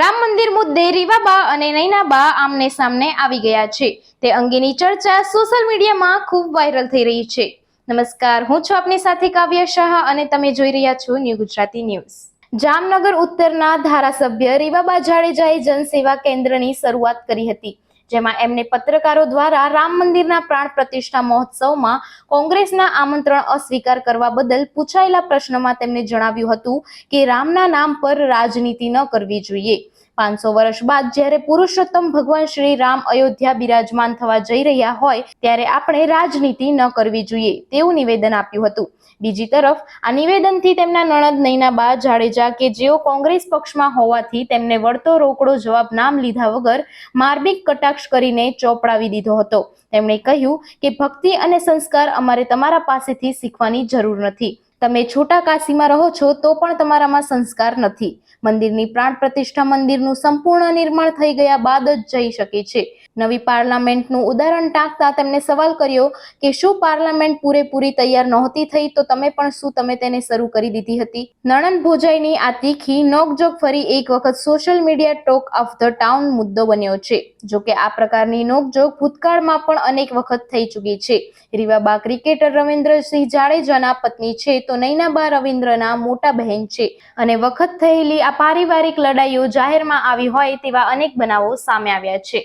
રામ મંદિર મુદ્દે રીવાબા અને નૈનાબા આમને સામને આવી ગયા છે. તે અંગેની ચર્ચા સોશિયલ મીડિયામાં ખૂબ વાયરલ થઈ રહી છે. નમસ્કાર, હું છું આપની સાથે કાવ્ય શાહ અને તમે જોઈ રહ્યા છો ન્યૂ ગુજરાતી ન્યૂઝ. જામનગર ઉત્તરના ધારાસભ્ય રીવાબા જાડેજાએ જનસેવા કેન્દ્રની શરૂઆત કરી હતી. જેમાં એમને પત્રકારો દ્વારા રામ મંદિરના પ્રાણ પ્રતિષ્ઠા મહોત્સવમાં કોંગ્રેસના આમંત્રણ અસ્વીકાર કરવા બદલ પૂછાયેલા પ્રશ્નમાં તેમણે જણાવ્યું હતું કે રામના નામ પર રાજનીતિ ન કરવી જોઈએ. પાંચસો વર્ષ બાદ જ્યારે પુરુષોત્તમ ભગવાન શ્રી રામ અયોધ્યા બિરાજમાન થવા જઈ રહ્યા હોય, ત્યારે આપણે રાજનીતિ ન કરવી જોઈએ તેવું નિવેદન આપ્યું હતું. બીજી તરફ, આ નિવેદનથી તેમના નણંદ નૈનાબા જાડેજા કે જેઓ કોંગ્રેસ પક્ષમાં હોવાથી તેમને વળતો રોકડો જવાબ નામ લીધા વગર માર્મિક કટાક્ષ કરીને ચોપડાવી દીધો હતો. તેમણે કહ્યું કે ભક્તિ અને સંસ્કાર અમારે તમારા પાસેથી શીખવાની જરૂર નથી. તમે છોટા કાશીમાં રહો છો તો પણ તમારામાં સંસ્કાર નથી. મંદિરની પ્રાણ પ્રતિષ્ઠા મંદિરનું સંપૂર્ણ નિર્માણ થઈ ગયા બાદ જ જઈ શકે છે. નવી પાર્લામેન્ટનું ઉદાહરણ ટાંકતા તેમણે સવાલ કર્યો કે શું પાર્લામેન્ટ પૂરેપૂરી તૈયાર નહોતી થઈ તો તમે પણ શું તમે તેને શરૂ કરી દીધી હતી? નણંદ ભોજાઈની આ તીખી નોકજોક ફરી એક વખત social media talk of the town મુદ્દો બન્યો છે. જો કે આ પ્રકારની નોકજોક ભૂતકાળમાં પણ અનેક વખત થઈ ચૂકી છે. રીવાબા ક્રિકેટર રવિન્દ્રસિંહ જાડેજાના પત્ની છે તો નૈનાબા રવિન્દ્રના મોટા બહેન છે. અને વખત થયેલી આ પારિવારિક લડાઈઓ જાહેરમાં આવી હોય તેવા અનેક બનાવો સામે આવ્યા છે.